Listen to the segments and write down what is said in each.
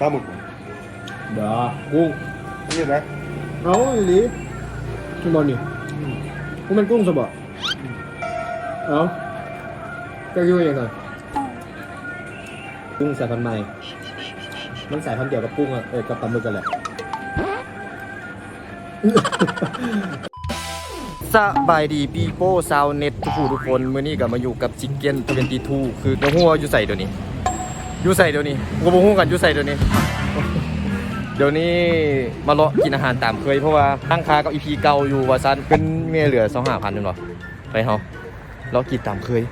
ปลาหมึกเดี๋ยวกุ้งนี่นะเอาอีหลีขึ้นบอลนี่กุ้งมันกุ้งสบะเอาก็คิดว่ายังไงกุ้งสายพันธุ์ใหม่ มันสายพันธุ์เดียวกับกุ้งอะเออกับปลาหมึกกันแหละ สบายดีปีโป้ซาวเน็ตทุกผู้ทุกคน มื้อนี้ก็มาอยู่กับจิกเก้นทเวนตีทูคือน้องหัวอยู่ใส่เดี๋ยวนี้ อยู่ใส่เดี๋ยวนี้กูบ่ฮู้กันอยู่ใส่เดี๋ยวนี้ เดี๋ยวนี้มาเลาะกินอาหารตามเคยเพราะว่าตั้งคากับอีพีเก่าอยู่ว่าซันเป็นเมียเหลือสองห้าพันนึงหรอไปเฮาเลาะกินตามเคย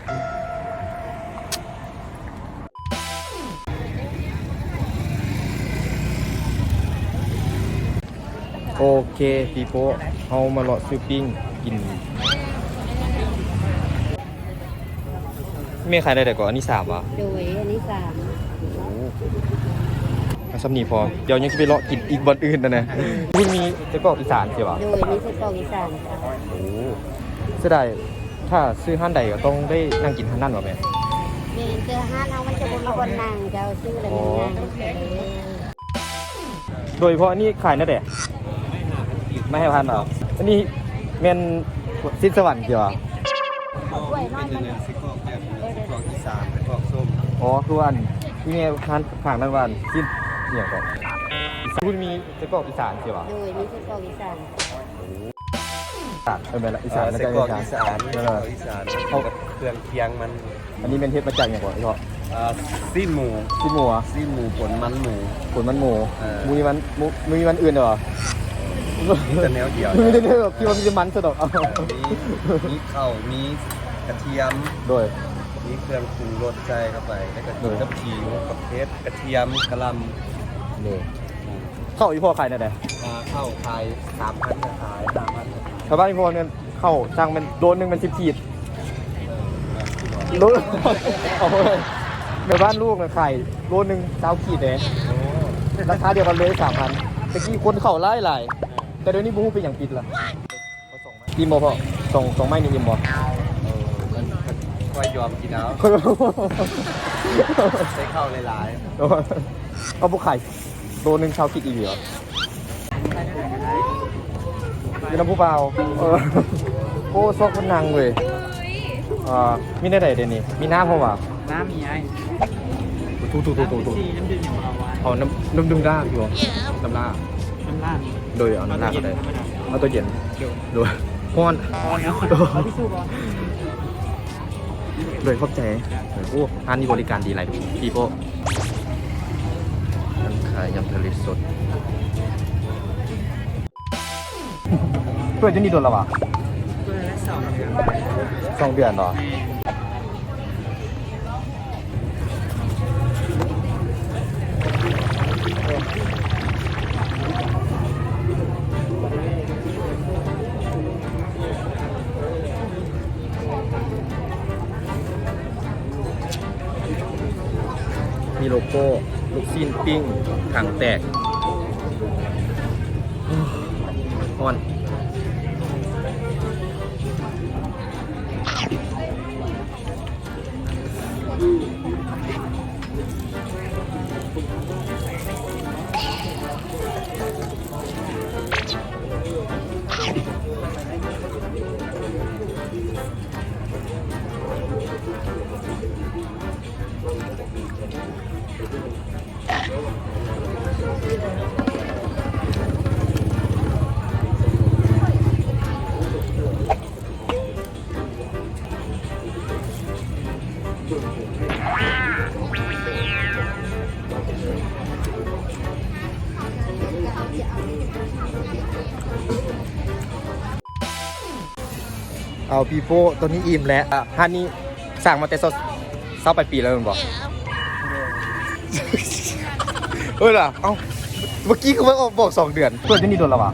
โอเคปีโป้เฮามาเลาะซื้อปิ้งกินเมียขายได้แต่ก่อนอันนี้สามวะโดยอันนี้สาม สำนีพอ เดี๋ยวยังจะไปเลาะกินอีกบอนอื่นนะนะคุณมีไส้กรอกอีสานใช่ปะโดยนี่คือกรอกอีสานค่ะโอ้เสียดายถ้าซื้อห้านใดก็ต้องได้นั่งกินห้านนั่นวะแม่เมนเจอห้านเอามันจะบนมาบนนางเจ้าชื่ออะไรเป็นนางเฉยโดยเฉพาะอันนี้ขายนั่นแหละไม่ให้พันหรออันนี้แม่นสิ้นสวรรค์เกี่ยวอะกล้วยน้อยมันไส้กรอกแบบไส้กรอกอีสานไส้กรอกส้มอ๋อคืออัน ที่แม่ทานผ่านนั่นวันสิ้นเนี่ยก่อนคุณมีไส้กรอกอีสานใช่ปะโดยนี่คือกรอกอีสานอีสานเออแม่นละอีสานไส้กรอกอีสานเอไส้อกรอกอีสานเข้ากับเครื่องเคียงมันอันนี้เป็นเทศมาจากอย่างก่อนไอ้พ่ออ่าซีนหมูสิ้นหมูอะซีนหมูผลมันหมูผลมันหมูเออมีมันหมูมีมันอื่นเหรอมีแต่แนวเดียวไม่ได้เด้อพี่ว่ามีแต่มันสะดอกเอาเออมีมีข้าวมีกระเทียมโดย มีเครื่องปรุงรสใจเข้าไป แล้วก็เออกับขิงกับเพชรกระเทียมกระหลโดยเข้าอีพ่อขายได้ไหนำอ่าข้าวไทยสามพันขายสามพันชาวบ้านอีพ่อเนี่ยเข้าจ้างเป็นโดนหนึ่งเป็นสิบขีดโลเอาเลยในบ้านลูกนะไข่โลหนึ่งเจ้าขีดเองราคาเดียวกันเลยสามพันตะกี้คนเข่าไล่หลายแต่เดี๋ยวนี้บู๊เป็นอย่างปิดละอิ่มบ่พ่อส่งส่งไม่นี่อิ่มบ่เออมัน มันก็ยอมกินเอาใส่ข้าวหลายๆเอาพวกไข่โลหนึ่งชาวขีดอีกเหรอมีน้ำผู้เปล่าเออโอ้ซอกคนนังเว้ยอ่ามีได้ไหนเดี๋ยวนี้มีน้ำเพราว่าน้ำมีไอ้ถูถูถูถูถูสีน้ำดื่มอย่างเอาน้ำน้ำดื่มได้าอยู่น้ำลาน้ำราโดยเอาน้ำลาก็ได้เอาตัวเย็นโดยฮ้อนพอแล้วเอาที่ สู้บอลโดยขอบใจโอ้ร้านนี้บริการดีหลายพี่โป้ร้านขายยำทะเลสดเพื่อนจะนี่โดนแล้ววะเพื่อนละสองเดือนสองเดือนเหรอ โลโก้ ลูกซีนปิ้งถังแตกอ่อน เอาปีโป้ตัวนี้อิ่มแล้วอะฮันนี้สั่งมาแต่เศร้าเศร้าไปปีแล้วมันบอกเออล่ะเอ้าเมื่อกี้คือว่าบอกสองเดือนเพื่อนที่นี่โดนแล้ววะ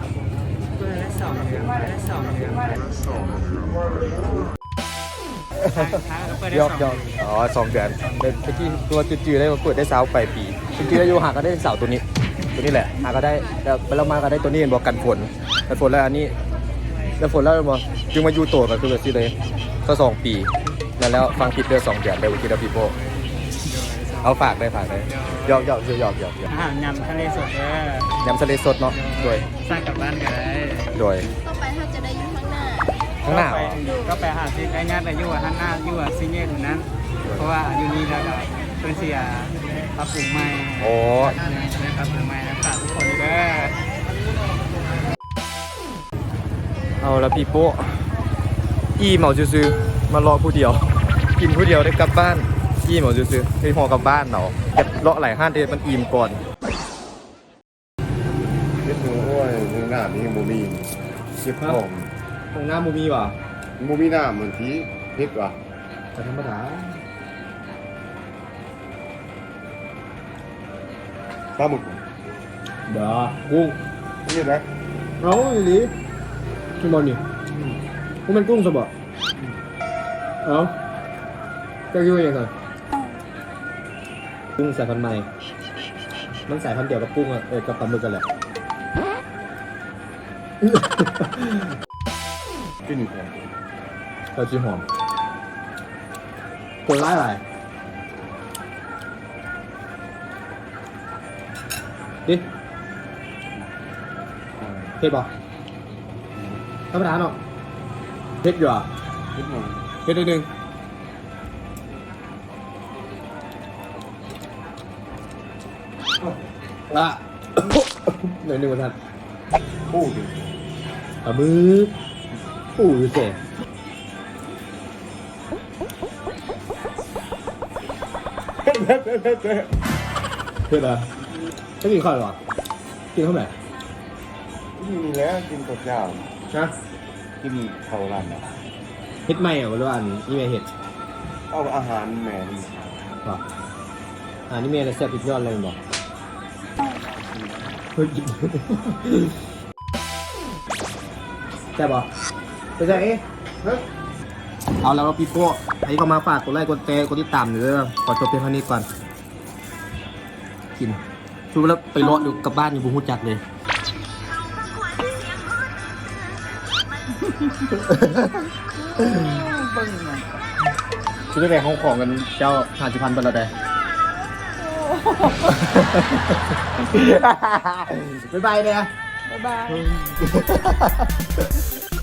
เพื่อนละสองเดือนเพื่อนละสองเดือนท้าก็เปิดได้ยสออกงยอกอ๋อสองเดือนเมื่อกี้ตัวจืดๆได้มาเปิดได้สาวไปปีจริงๆแล้วอยู่หาก็ได้สาวตัวนี้ ตัวนี้แหละหาก็ได้แล้วไปแล้วมาก็ได้ตัวนี้เห็นบอกกันฝนกันฝนแล้วอันนี้ แล้วฝนแล้วบอกจึงมาอยู่โตกันคือแบบนี้เลยก็สองปีนั่นแล้วฟังผิดเดือนสองเดือนได้วิธีแล้วพี่โป้สองเอาฝากได้ฝากได้หยอกหยอกหยอกหยอกหยอกอาหารยำทะเลสดเด้อยำทะเลสดเนาะโดยสร้างกลับบ้านก็ได้โดยต่อไปเขาจะได้อยู่ข้างหน้าข้างหน้าก็เหไปรอก็ไปหาซื้อไก่ย่างแต่ยู่ว่าข้างหน้ายู่ว่าซิงเกิลนั้น เพราะว่าอยู่นี่แล้วก็เป็นเสียปรับปรุงใหม่โอ้ได้ปรับปรุงใหม่นะฝากทุกคนเด้อ เอาละพี่โป้อีเหมาซื้อๆมารอผู้เดียว กินผู้เดียวได้กลับบ้านอีเหมาซื้อๆไปห่อกลับบ้านเนาะเก็บเลาะหลายห้านเดมันอิ่มก่อนเฮ็ดหนูโอ้ยหนูหน้านี่บ่มีเก็บของตรงหน้ามูมีว่ะบ่มีหน้าเหมือนที่เฮ็ดว่ะแต่ธรรมดาปลาหมึกเดี๋ยวกุ้งนี่แหละเอาอีหลี ขึ้นบอลนี่กุ้งเป็นกุ้งสบะเอาจะยุ่งยังไงกุ้งสายพันธุ์ใหม่ มันสายพันธุ์เดียวกับกุ้งอะเออกับปลาหมึกกันแหละ กินของเราจีหอมคนร้ายอะไรดิเผ็ดป่ะ ธรรมดาเนาะเผ็ดอยู่อะเฮ็ดหนูเผ็ดนิดนึงละหน่อยหนึ่งวันทันพูดดิปลาหมึกปูอยู่เสร็จเฮ็ดเฮ็ดเฮ็ดเฮ็ดเฮ็ดเผ็ดเหรอไม่กินข้าวหรอกินข้าวไหน นี่แหละกินกับข้าว นะกินข้าวร้านน่ะเห็ดไหมอะหรือว่าอันนี่เมเห็ดเอาอาหารแม่นี่ป่ะอ่านี่เมย์แซ่บอีกยอดเลยบอกเฮ้ยแซ่บป่ะไปใช่เอ๊ะเฮ้ยเอาแล้วว่าพี่โก้อันนี้ก็มาฝากกดไลค์กดแชร์กดติดตามอยู่เด้อขอจบเพียงเท่านี้ก่อน กินชูแล้วไปรออยู่กับบ้านอยู่บุหูจักเลย ชื่อแรกของของกันเจ้าหาจิพันธ์เป็นอะไรบ๊ายบายเนี่ยบ๊ายบายบ